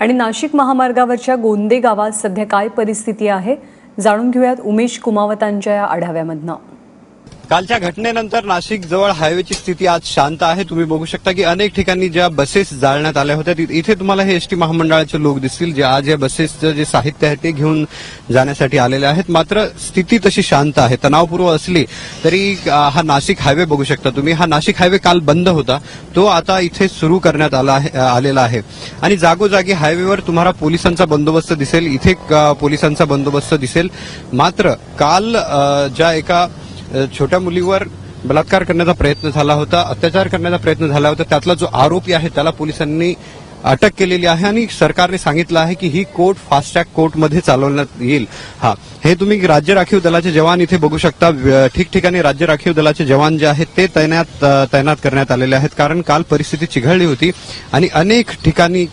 आणि नाशिक महामार्गावरच्या गोंदे गावात सध्या काय परिस्थिती आहे? जाणून घेऊयात उमेश कुमावतांच्या या आढाव्यामधनं. कालच्या घटनेनंतर नाशिक जवळ हायवेची स्थिती आज शांत आहे. तुम्ही बघू शकता की अनेक ठिकाणी ज्या बसेस जाळण्यात आल्या होत्या ति- इथे तुम्हाला हे एसटी महामंडळाचे लोक दिसतील जे आज या बसेसचं जे साहित्य आहे ते घेऊन जाण्यासाठी आलेले आहेत. मात्र स्थिती तशी शांत आहे. तणावपूर्व असली तरी हा नाशिक हायवे बघू शकता तुम्ही. हा नाशिक हायवे काल बंद होता. तो आता इथे सुरू करण्यात आला आहे आलेला आहे. आणि जागोजागी हायवेवर तुम्हाला पोलिसांचा बंदोबस्त दिसेल. इथे पोलिसांचा बंदोबस्त दिसेल. मात्र काल ज्या एका छोट्या मुलीवर बलात्कार करण्याचा प्रयत्न झाला होता अत्याचार करण्याचा प्रयत्न झाला होता. त्यातला जो आरोपी आहे त्याला पोलिसांनी अटक केलेली आहे आणि सरकारने सांगितलं आहे की ही कोर्ट फास्ट ट्रॅक कोर्टमध्ये चालवण्यात येईल. हा हे तुम्ही राज्य राखीव दलाचे जवान इथे बघू शकता. ठिकठिकाणी राज्य राखीव दलाचे जवान जे आहेत ते तैनात तैनात करण्यात आलेले आहेत. कारण काल परिस्थिती चिघळली होती आणि अनेक ठिकाणी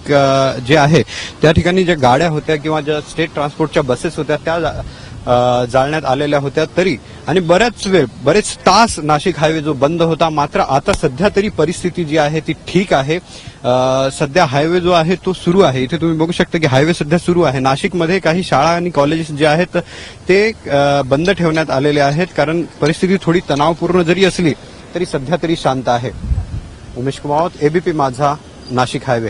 जे आहे त्या ठिकाणी ज्या गाड्या होत्या किंवा ज्या स्टेट ट्रान्सपोर्टच्या बसेस होत्या त्या जाळण्यात आलेल्या होत्या तरी. आणि बऱ्याच वेळ बरेच तास नाशिक हायवे जो बंद होता मात्र आता सध्या तरी परिस्थिती जी आहे ती ठीक आहे. सध्या हायवे जो आहे तो सुरू आहे. इथे तुम्ही बघू शकता की हायवे सध्या सुरू आहे. नाशिकमध्ये काही शाळा आणि कॉलेजेस जे आहेत ते बंद ठेवण्यात आलेले आहेत. कारण परिस्थिती थोडी तणावपूर्ण जरी असली तरी सध्या तरी शांत आहे. उमेश कुमावत एबीपी माझा नाशिक हायवे.